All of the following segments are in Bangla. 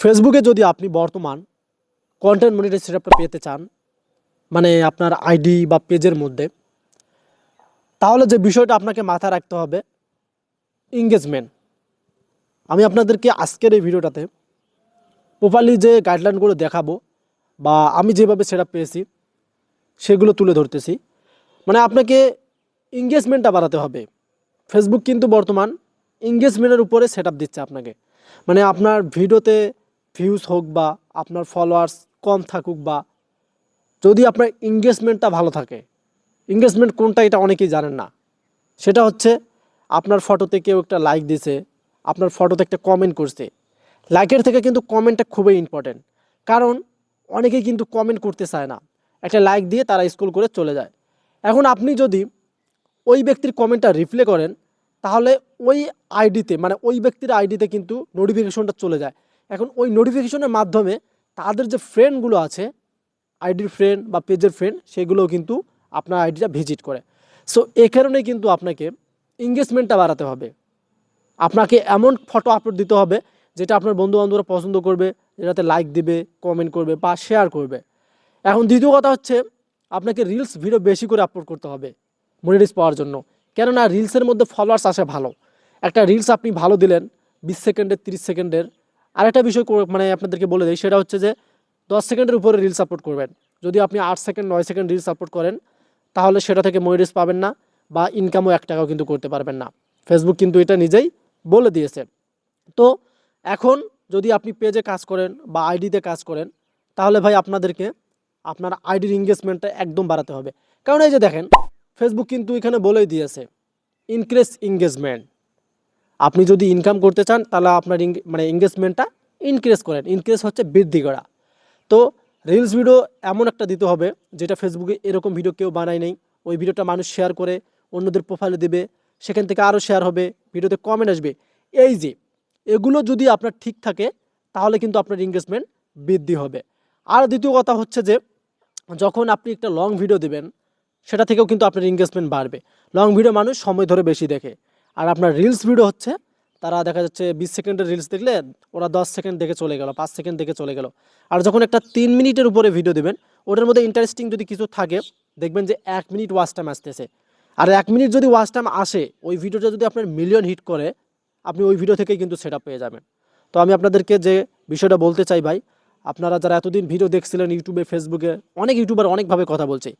ফেসবুকে যদি আপনি বর্তমান কন্টেন্ট মনিটাইজ সেটআপটা পেতে চান মানে আপনার আইডি বা পেজের মধ্যে, তাহলে যে বিষয়টা আপনাকে মাথায় রাখতে হবে এঙ্গেজমেন্ট আমি আপনাদেরকে আজকের এই ভিডিওটাতে প্রপারলি যে গাইডলাইনগুলো দেখাবো বা আমি যেভাবে সেটা পেয়েছি, সেগুলো তুলে ধরতেছি। মানে আপনাকে এঙ্গেজমেন্টটা বাড়াতে হবে। ফেসবুক কিন্তু বর্তমান এঙ্গেজমেন্টের উপরে সেট দিচ্ছে আপনাকে। মানে আপনার ভিডিওতে ভিউজ হোক বা আপনার ফলোয়ার্স কম থাকুক বা যদি আপনার এঙ্গেজমেন্টটা ভালো থাকে এঙ্গেজমেন্ট কোনটা এটা অনেকেই জানেন না। সেটা হচ্ছে আপনার ফটোতে কেউ একটা লাইক দিছে, আপনার ফটোতে একটা কমেন্ট করছে। লাইকের থেকে কিন্তু কমেন্টটা খুবই ইম্পর্টেন্ট কারণ অনেকেই কিন্তু কমেন্ট করতে চায় না। একটা লাইক দিয়ে তারা স্কুল করে চলে যায়। এখন আপনি যদি ওই ব্যক্তির কমেন্টটা রিপ্লে করেন, তাহলে ওই আইডিতে মানে ওই ব্যক্তির আইডিতে কিন্তু নোটিফিকেশনটা চলে যায়। এখন ওই নোটিফিকেশনের মাধ্যমে তাদের যে ফ্রেন্ডগুলো আছে আইডির ফ্রেন্ড বা পেজের ফ্রেন্ড সেগুলোও কিন্তু আপনার আইডিটা ভিজিট করে। সো এ কারণেই কিন্তু আপনাকে এঙ্গেজমেন্টটা বাড়াতে হবে। আপনাকে এমন ফটো আপলোড দিতে হবে, যেটা আপনার বন্ধু বান্ধবরা পছন্দ করবে, যেটাতে লাইক দিবে কমেন্ট করবে বা শেয়ার করবে। এখন দ্বিতীয় কথা হচ্ছে, আপনাকে রিলস ভিডিও বেশি করে আপলোড করতে হবে মনিটাইজ পাওয়ার জন্য। কেননা রিলসের মধ্যে ফলোয়ার্স আসে ভালো। একটা রিলস আপনি ভালো দিলেন, বিশ সেকেন্ডের, তিরিশ সেকেন্ডের আরেকটা বিষয় করে- মানে আপনাদেরকে বলে দিই, সেটা হচ্ছে যে দশ সেকেন্ডের উপরে রিল সাপোর্ট করবেন। যদি আপনি আট সেকেন্ড, নয় সেকেন্ড রিল সাপোর্ট করেন, তাহলে সেটা থেকে মনিটাইজ পাবেন না বা ইনকামও এক টাকাও কিন্তু করতে পারবেন না। ফেসবুক কিন্তু এটা নিজেই বলে দিয়েছে। তো এখন যদি আপনি পেজে কাজ করেন বা আইডিতে কাজ করেন, তাহলে ভাই আপনাদেরকে আপনার আইডির এঙ্গেজমেন্টটা একদম বাড়াতে হবে। কারণ এই যে দেখেন ফেসবুক কিন্তু এখানে বলেই দিয়েছে ইনক্রিজ এঙ্গেজমেন্ট আপনি যদি ইনকাম করতে চান, তাহলে আপনার মানে এঙ্গেজমেন্টটা ইনক্রিজ করেন। ইনক্রিজ হচ্ছে বৃদ্ধি করা। তো রিলস ভিডিও এমন একটা দিতে হবে, যেটা ফেসবুকে এরকম ভিডিও কেউ বানায় নেই। ওই ভিডিওটা মানুষ শেয়ার করে, অন্যদের প্রোফাইলে দেবে, সেখান থেকে আরও শেয়ার হবে ভিডিওতে কমেন্ট আসবে। এই যে, এগুলো যদি আপনার ঠিক থাকে, তাহলে কিন্তু আপনার এঙ্গেজমেন্ট বৃদ্ধি হবে। আর দ্বিতীয় কথা হচ্ছে যে, যখন আপনি একটা লং ভিডিও দেবেন, সেটা থেকেও কিন্তু আপনার এঙ্গেজমেন্ট বাড়বে। লং ভিডিও মানুষ সময় ধরে বেশি দেখে। আর আপনার রিলস ভিডিও হচ্ছে, তারা দেখা যাচ্ছে বিশ সেকেন্ডের রিলস দেখলে ওরা দশ সেকেন্ড দেখে চলে গেল, পাঁচ সেকেন্ড দেখে চলে গেল। আর যখন একটা তিন মিনিটের উপরে ভিডিও দেবেন ওটার মধ্যে ইন্টারেস্টিং যদি কিছু থাকে, দেখবেন যে এক মিনিট ওয়াচ টাইম আসতেছে। আর এক মিনিট যদি ওয়াচ টাইম আসে, ওই ভিডিওটা যদি আপনার মিলিয়ন হিট করে, আপনি ওই ভিডিও থেকেই কিন্তু সেটা পেয়ে যাবেন। তো আমি আপনাদেরকে যে বিষয়টা বলতে চাই ভাই, আপনারা যারা এতদিন ভিডিও দেখছিলেন ইউটিউবে ফেসবুকে অনেক ইউটিউবার অনেকভাবে কথা বলছে।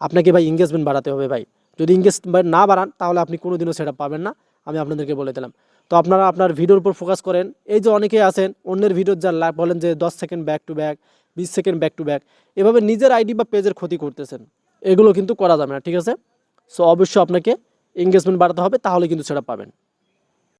আপনাকে ভাই এঙ্গেজমেন্ট বাড়াতে হবে ভাই। যদি ইংগেজ না বাড়ান, তাহলে আপনি কোনোদিনও সেটা পাবেন না। আমি আপনাদেরকে বলে দিলাম। তো আপনারা আপনার ভিডিওর উপর ফোকাস করেন। এই যে অনেকেই আছেন, অন্যের ভিডিওর যা বলেন যে দশ সেকেন্ড ব্যাক টু ব্যাক বিশ সেকেন্ড ব্যাক টু ব্যাক এভাবে নিজের আইডি বা পেজের ক্ষতি করতেছেন। এগুলো কিন্তু করা যাবে না, ঠিক আছে? সো অবশ্যই আপনাকে এঙ্গেজমেন্ট বাড়াতে হবে, তাহলে কিন্তু সেটা পাবেন।